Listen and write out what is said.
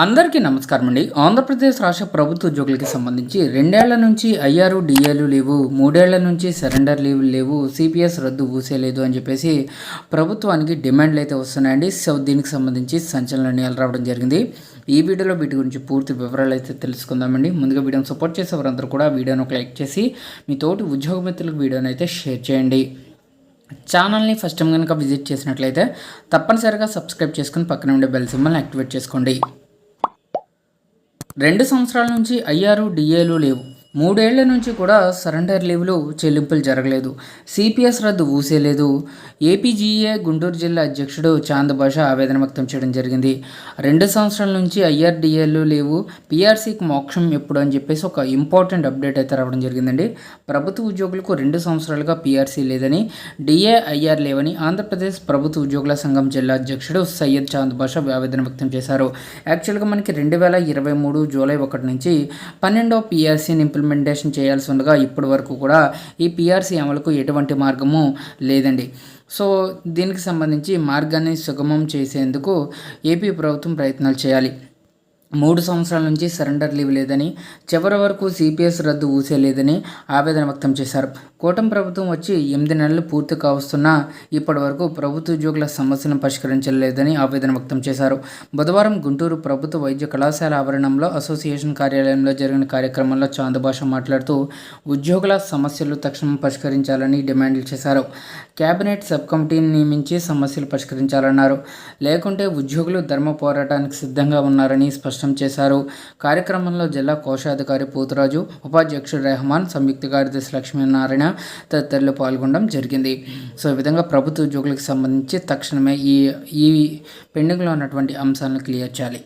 అందరికీ నమస్కారం అండి. ఆంధ్రప్రదేశ్ రాష్ట్ర ప్రభుత్వ ఉద్యోగులకి సంబంధించి రెండేళ్ళ నుంచి ఐఆర్ డిఏలు లేవు మూడేళ్ళ నుంచి సరెండర్ లీవ్లు లేవు సిపిఎస్ రద్దు ఊసేలేదు అని చెప్పేసి ప్రభుత్వానికి డిమాండ్లు అయితే వస్తున్నాయండి. సో దీనికి సంబంధించి సంచలన నిర్ణయాలు రావడం జరిగింది. ఈ వీడియోలో వీటి గురించి పూర్తి వివరాలు అయితే తెలుసుకుందామండి. ముందుగా వీడియోని సపోర్ట్ చేసే వారందరూ కూడా వీడియోను ఒక లైక్ చేసి మీ తోటి ఉద్యోగ మిత్రులకు వీడియోని అయితే షేర్ చేయండి. ఛానల్ని ఫస్ట్ టైం కనుక విజిట్ చేసినట్లయితే తప్పనిసరిగా సబ్స్క్రైబ్ చేసుకుని పక్కన ఉండే బెల్ సింబల్ని యాక్టివేట్ చేసుకోండి. రెండు సంవత్సరాల నుంచి ఐఆర్ డిఏలు లేవు. మూడేళ్ళ నుంచి కూడా సరెండర్ లీవ్లు చెల్లింపులు జరగలేదు. సిపిఎస్ రద్దు ఊసేలేదు. ఏపీజీఏ గుంటూరు జిల్లా అధ్యక్షుడు చాంద్ భాష ఆవేదన వ్యక్తం చేయడం జరిగింది. రెండు సంవత్సరాల నుంచి ఐఆర్డిఏలు లేవు. పీఆర్సీకి మోక్షం ఎప్పుడు అని చెప్పేసి ఒక ఇంపార్టెంట్ అప్డేట్ అయితే రావడం జరిగిందండి. ప్రభుత్వ ఉద్యోగులకు రెండు సంవత్సరాలుగా పిఆర్సీ లేదని డిఏ ఐఆర్ లేవని ఆంధ్రప్రదేశ్ ప్రభుత్వ ఉద్యోగుల సంఘం జిల్లా అధ్యక్షుడు సయ్యద్ చాంద్భాష ఆవేదన వ్యక్తం చేశారు. యాక్చువల్గా మనకి రెండు వేల ఇరవై మూడు జూలై ఒకటి నుంచి పన్నెండో నింపులు ఇంప్లిమెంటేషన్ చేయాల్సి ఉండగా ఇప్పటి వరకు కూడా ఈ పిఆర్సీ అమలుకు ఎటువంటి మార్గము లేదండి. సో దీనికి సంబంధించి మార్గాన్ని సుగమం చేసేందుకు ఏపీ ప్రభుత్వం ప్రయత్నాలు చేయాలి. మూడు సంవత్సరాల నుంచి సరెండర్ లీవ్ లేదని చివరి వరకు సిపిఎస్ రద్దు ఊసేలేదని ఆవేదన వ్యక్తం చేశారు. కూటమి ప్రభుత్వం వచ్చి ఎనిమిది నెలలు పూర్తి కావస్తున్నా ఇప్పటి వరకు ప్రభుత్వ ఉద్యోగుల సమస్యలను పరిష్కరించలేదని ఆవేదన వ్యక్తం చేశారు. బుధవారం గుంటూరు ప్రభుత్వ వైద్య కళాశాల ఆవరణంలో అసోసియేషన్ కార్యాలయంలో జరిగిన కార్యక్రమంలో చాందుభాష మాట్లాడుతూ ఉద్యోగుల సమస్యలు తక్షణం పరిష్కరించాలని డిమాండ్లు చేశారు. కేబినెట్ సబ్ కమిటీని నియమించి సమస్యలు పరిష్కరించాలన్నారు. లేకుంటే ఉద్యోగులు ధర్మ పోరాటానికి సిద్ధంగా ఉన్నారని స్పష్టం స్పష్టం చేశారు. కార్యక్రమంలో జిల్లా కోశాధికారి పూతరాజు ఉపాధ్యక్షుడు రెహమాన్ సంయుక్త కార్యదర్శి లక్ష్మీనారాయణ తదితరులు పాల్గొనడం జరిగింది. సో ఈ విధంగా ప్రభుత్వ ఉద్యోగులకు సంబంధించి తక్షణమే ఈ ఈ పెండింగ్లో ఉన్నటువంటి అంశాలను క్లియర్ చేయాలి.